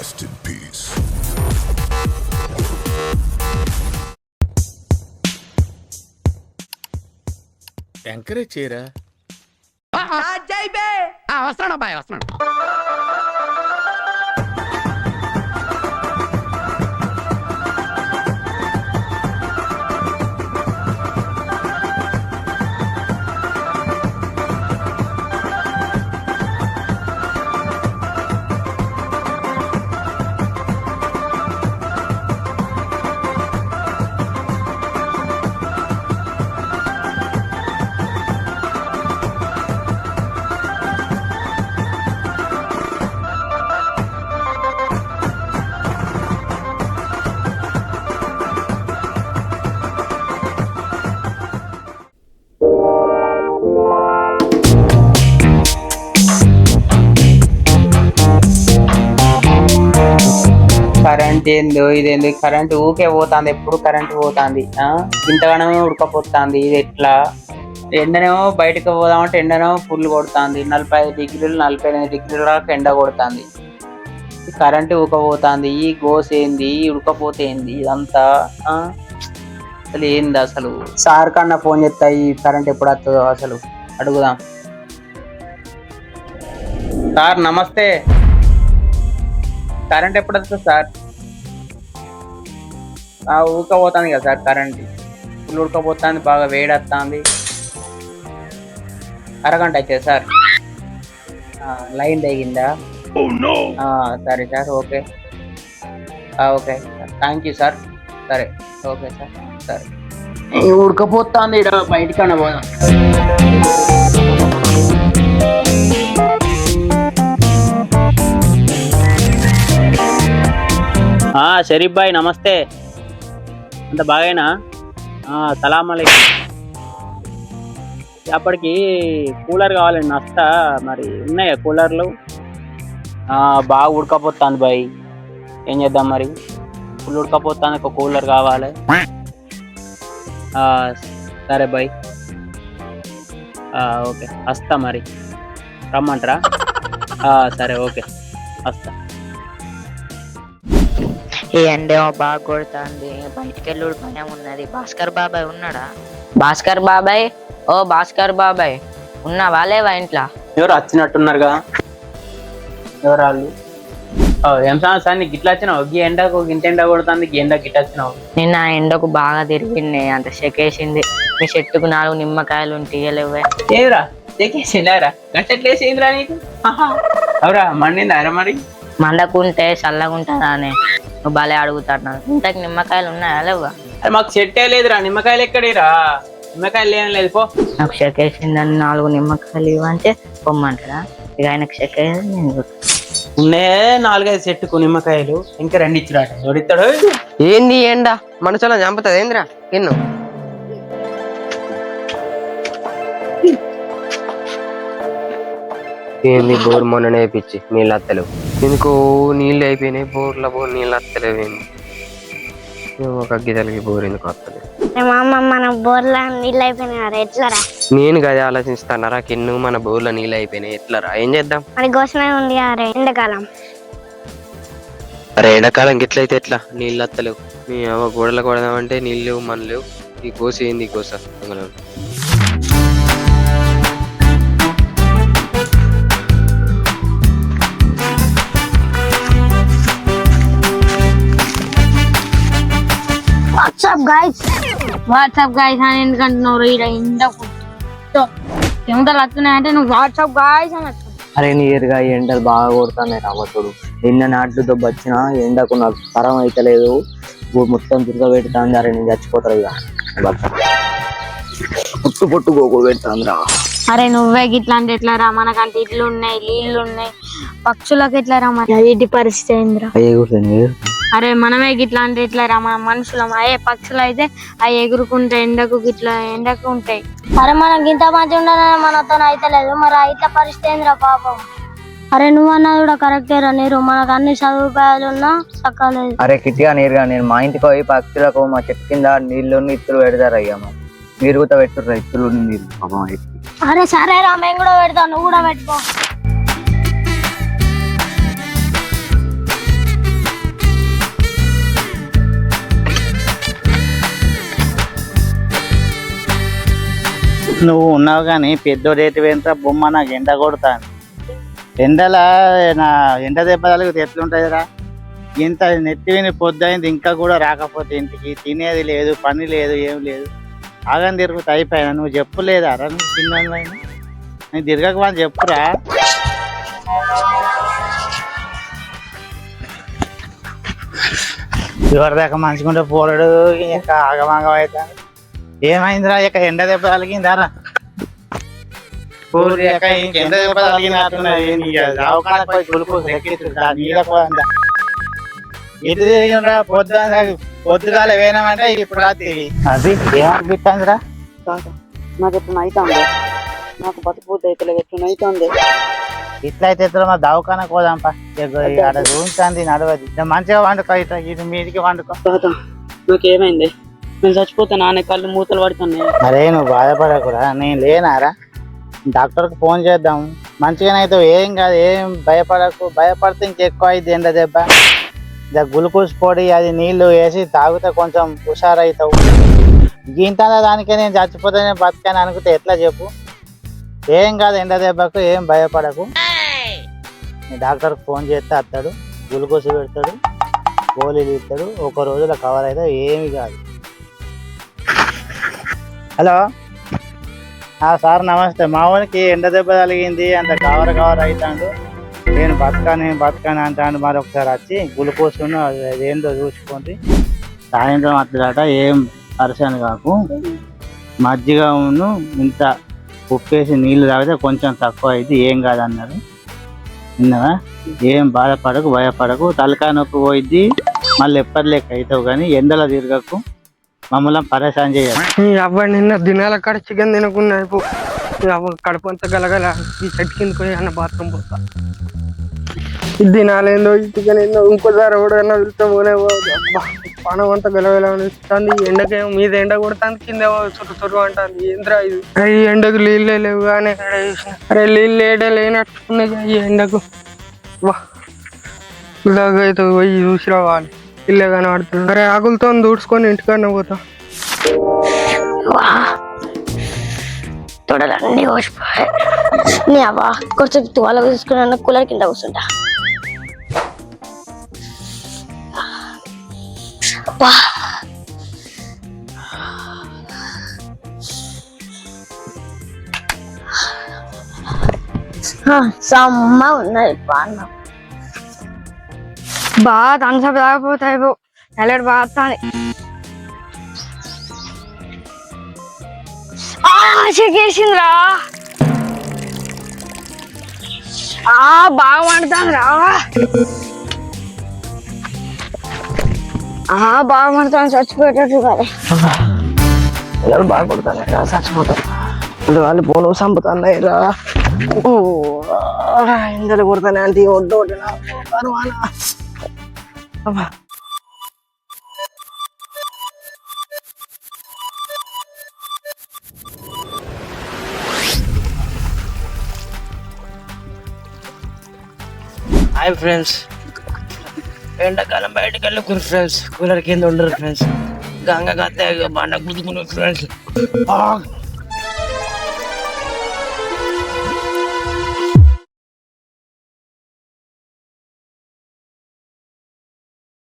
Rest in peace. Encourage చేయరా వస్తున్నాడు అబ్బాయి వస్తున్నాడు కరెంట్ ఏందో ఇదేందో కరెంట్ ఊకే పోతుంది ఎప్పుడు కరెంట్ పోతుంది ఇంతగానో ఉడకపోతాంది ఇది ఎట్లా? ఎండనేమో బయటకు పోదామంటే ఎండనేమో ఫుల్ కొడుతుంది నలభై ఐదు డిగ్రీలు నలభై ఎనిమిది డిగ్రీల దాకా ఎండ కొడుతుంది. కరెంటు కరెంట్ ఈ గోస్ ఏంది ఉడకపోతే ఏంది ఇదంతా అసలు ఏంది అసలు? సార్ కన్నా ఫోన్ చేస్తా ఈ కరెంట్ ఎప్పుడు వస్తుందో అసలు అడుగుదాం. సార్ నమస్తే. కరెంట్ ఎప్పుడు వస్తుంది సార్? ఊకపోతుంది కదా సార్ కరెంట్ ఫుల్ ఉడకపోతుంది బాగా వేడి వస్తుంది అరగంట అయితే సార్. ఆ, లైన్ తెగిందా? ఆ, సరే సార్ ఓకే. ఆ, okay. Sir thank you sir సరే ఓకే సార్ సరే. ఈ ఉడకపోతుంది ఇక్కడ బయటికన్నా పోదాం. ఆ, షరీఫ్ భాయ్ నమస్తే. అంత బాగైనా సలాం అలైకుం అప్పటికి కూలర్ కావాలండి నస్తా మరి ఉన్నాయా కూలర్లు? బాగా ఉడకపోతుంది బాయ్ ఏం చేద్దాం మరి? ఫుల్ ఉడకపోతుంది ఒక కూలర్ కావాలి. సరే బాయ్ ఓకే. వస్తా మరి. రమ్మంటారా? సరే ఓకే. వస్తా. ఈ ఎండేమో బాగా కొడుతుంది. బయటికి వెళ్ళి భయం ఉన్నది. భాస్కర్ బాబాయ్ ఉన్నాడా? భాస్కర్ బాబాయ్? ఓ భాస్కర్ బాబాయ్. ఉన్నావా లేవా ఇంట్లో? ఎవరు వచ్చినట్టున్నారుగా? ఎవరు వాళ్ళు ఓ, ఏం సార్ నీకు గిట్లా వచ్చినావు? గీ ఎండకు గింత ఎండ కొడుతుంది గీ ఎండ గిట్ట వచ్చినావు? నిన్న ఆ ఎండకు బాగా తిరిగింది. అంత చెకేసింది. మీ చెట్టుకు నాలుగు నిమ్మకాయలు తీయలేవే ఏదిరా చెక్కేసిండారా గట్టెట్లేసిందిరా నీకు? ఆహా. అవురా మండిందా అరా మరి? మండకుంటే చల్లగా ఉంటుందా అని నువ్వు భలే అడుగుతాడు ఇంతకు నిమ్మకాయలు ఉన్నాయా లేవా అరే మాకు చెట్టే లేదురా. నిమ్మకాయలు ఎక్కడిరా? నిమ్మకాయలు ఏం లేదు పో. నాకు చెకేసిందని నాలుగు నిమ్మకాయలు ఇవ్వంటే పొమ్మంటారా? ఇక ఆయనకు చెక్కేది నేను. ఉన్నే నాలుగైదు చెట్టుకు నిమ్మకాయలు. ఇంకా రెండు ఇచ్చిరాట. ఎవడిస్తాడు ఏంది ఎండ? మనసులో చంపుతుంది ఏందిరా? ఎన్ను ఏంది బోర్ మొన్న నేర్పించి నీళ్ళు ఎందుకో నీళ్ళు అయిపోయినాయి బోర్ల బోర్ నీళ్ళు వత్తలేవు ఏంది ఒక గిదలకి బోర్ ఎందుకు వస్తలేదు. అమ్మ మన బోర్లా నీళ్ళు అయిపోయినారు ఎట్లరా? నేను గది ఆలోచిస్తానరా కిన్ను మన బోర్ల నీళ్ళు అయిపోయినాయి ఎట్లరా? ఏం చేద్దాం? మరి గోసమే ఉంది అరే ఎండాకాలం. అరే ఎండాకాలం గిట్లయితే ఎట్లా? నీళ్ళు వత్తలేవు నీ గోడలు కొడదామంటే నీళ్ళు లేవు మన లేవు. ఈ కోస ఏంది ఈ కోస వాట్సాప్ గాయస్ వాట్సాప్ గాయస్ అని ఎందుకంటున్నారు? ఇక్కడ ఎండకు చెమటలు వస్తున్నాయంటే నువ్వు వాట్సాప్ గాయస్ అని. అరే నీ ఎరుగా ఈ ఎండలు బాగా కొడుతున్నాయి రావతుడు ఎన్న నాట్లు దొబ్బొచ్చినా ఎండకు నాకు తరం అయితలేదు మొత్తం తిరగబెడుతుంది. అరే నేను చచ్చిపోతారు ఇక. పుట్టు పుట్టు గోకులు పెడుతుంది రా అరే నువ్వే గిట్లా అంటే ఎట్లా రా? మనకంటే ఇల్లు ఉన్నాయి నీళ్ళు ఉన్నాయి పక్షులకు ఎట్లా రా మరి? ఇటు పరిస్థితి అయిందిరా? అరే మనమే గిట్లా అంటే ఎట్లా రా? మన మనుషులం. అయ్యే పక్షులు అయితే అవి ఎగురుకుంటే ఎండకు గిట్లా ఎండకు ఉంటాయి. అరే మనకి ఇంత మంచి ఉండదు మనతో అయితే లేదు. మరి ఇట్లా పరిస్థితి ఏందిరా పాపం? అరే నువ్వు అన్నది కూడా కరెక్టే రా నీరు. మనకు అన్ని సదుపాయాలు ఉన్నా సక్కలేదు. అరే కిట్టిగా నీరుగా నేను మా ఇంటికి పోయి పక్షులకు మా చెట్టు కింద నీళ్ళు ఇత్తులు పెడతారు అయ్యా మరి. కూడా పెట్టుర్రు ఇత్తులు నీళ్ళు. పాపం అయితే అరే సరే రా మేము కూడా పెడతాం. నువ్వు కూడా పెట్టుకో. నువ్వు ఉన్నావు కానీ పెద్ద రేటు వెంట బొమ్మ నాకు ఎండ కొడతాను ఎండల నా ఎండ దెబ్బ తగిలితే ఎట్లుంటుందిరా? ఇంత నెత్తి విని పొద్దైంది ఇంకా కూడా రాకపోతే ఇంటికి తినేది లేదు పని లేదు ఏం లేదు. ఆగని తిరుగుతా అయిపోయినా నువ్వు చెప్పులేదా రా నువ్వు చిన్న నేను తిరగకపోని చెప్పురా? ఎవరిదాకా మంచుకుంటే పోలడు ఇంకా ఆగమాగం అవుతాను ఏమైందిరా? ఇక ఎండ దెబ్బ ఇంక ఎండ దెబ్బ ఎటు తిరిగినరా పొద్దున పొద్దుగాల వేయనమంటే ఇప్పుడు రాత్రి. అది? ఏమనిపిస్తుందిరా నాకు ఎట్లా అవుతుంది నాకు బతుకుపోతే అయితే ఎట్లా అవుతుంది ఇట్లయితే ఎట్లా మా దవాఖానకు పోదాంపా? ఆడ చూపించింది నడవది. మంచిగా వండుకో ఇట్లా ఇది మీదికి వండుకో. తాత నాకు ఏమైంది నేను చచ్చిపోతే నాన్న కళ్ళు మూతలు పడుతున్నాయి. అరే నువ్వు బాధపడకురా. నేను లేనారా? డాక్టర్కి ఫోన్ చేద్దాం. మంచిగానైతే ఏం కాదు ఏం భయపడకు. భయపడితే ఇంకెక్కువ అయింది ఎండ దెబ్బ. ఇక గ్లూకోజ్ పొడి అది నీళ్ళు వేసి తాగితే కొంచెం హుషారవుతావు ఇంత దానికే నేను చచ్చిపోతే బతకని అనుకుంటే ఎట్లా చెప్పు? ఏం కాదు ఎండ దెబ్బకు ఏం భయపడకు. డాక్టర్కి ఫోన్ చేస్తే వస్తాడు గ్లూకోజ్ పెడతాడు గోళీలు ఇస్తాడు. ఒక రోజులో కవర్ అయితే ఏమి కాదు. హలో? సార్ నమస్తే. మా ఊరికి ఎండ దెబ్బ తగిలింది. అంత కవర్ కవర్ అవుతాడు నేను బతకాను నేను బతకాను అంటాడు. మరి ఒకసారి వచ్చి గ్లూకోజ్ అదేందో చూసుకోండి. సాయంత్రం అట్లాట ఏం పరిశాను కాకు. మజ్జిగ ఉన్ను ఇంత ఉప్పేసి నీళ్ళు తాగితే కొంచెం తక్కువ అయితే ఏం కాదన్నారు. విన్నావా? ఏం బాధపడకు భయపడకు. తలకాయ నొప్పి పోయిద్ది. మళ్ళీ ఎప్పటి లెక్క అవుతావు కానీ ఎండలో తిరగకు. మమ్మల్ని పరేషాన్ చేయాలి. ఈ నిన్న దినాల కాడ చికెన్ తినకుండా అయిపో. కడుపు అంతా గలగల ఈ చెట్టు కింద పోయి అన్న బాత్రూమ్ పోతా. ఇది తినాలేందో ఈ చికెన్ ఏందో ఇంకోసారి ఎవడన్నా వెళ్తే పోనే పోదు. అబ్బా పానం అంతా గలగల అనిపిస్తుంది. ఎండకేమో మీద ఎండ కొడుతుంది కింద చుట్టు చుట్టు అంటుంది. ఏంద్రా ఇది? అరే ఈ ఎండకు నీళ్ళే లేవు కానీ ఎక్కడ అరే నీళ్ళు ఏడ లేనట్టున్నాయి ఈ ఎండకు. వా ఇలాగైతే పోయి చూసి రావాలి ఇల్లే కనబడుతుంది అరే ఆకులతో దూడ్చుకొని ఇంటికన్నా పోతా తొడలన్నీ కోసిపోయాయి నీ అవ్వ కొంచెం తువాల తీసుకుని కూలర్ కింద కూర్చుంటా అబ్బా. ఆ, సమ్మ ఉన్నది పానం బాగా థమ్స్అప్ తాగపోతాయి ఎల్లడి బాగా వస్తుంది చెక్కేసిందిరా. ఆ బాగా మండుతాందిరా ఆ బాగా మండుతాను చచ్చిపోయేటట్టు కదా. పిల్లలు బాగా కొడతాను రా వాళ్ళు పోను చంపుతున్నాయి రా. ఓ, కొడతానే అంటే ఒడ్డు ఒడ్డు నా పర్వాలా. అబ్బా. హాయ్ ఫ్రెండ్స్ ఎండాకాలం బయటకు వెళ్ళకూరు ఫ్రెండ్స్ కూలర్ కింద ఉండరు ఫ్రెండ్స్ గంగ గత్తే బండ గుద్దుకున్నారు ఫ్రెండ్స్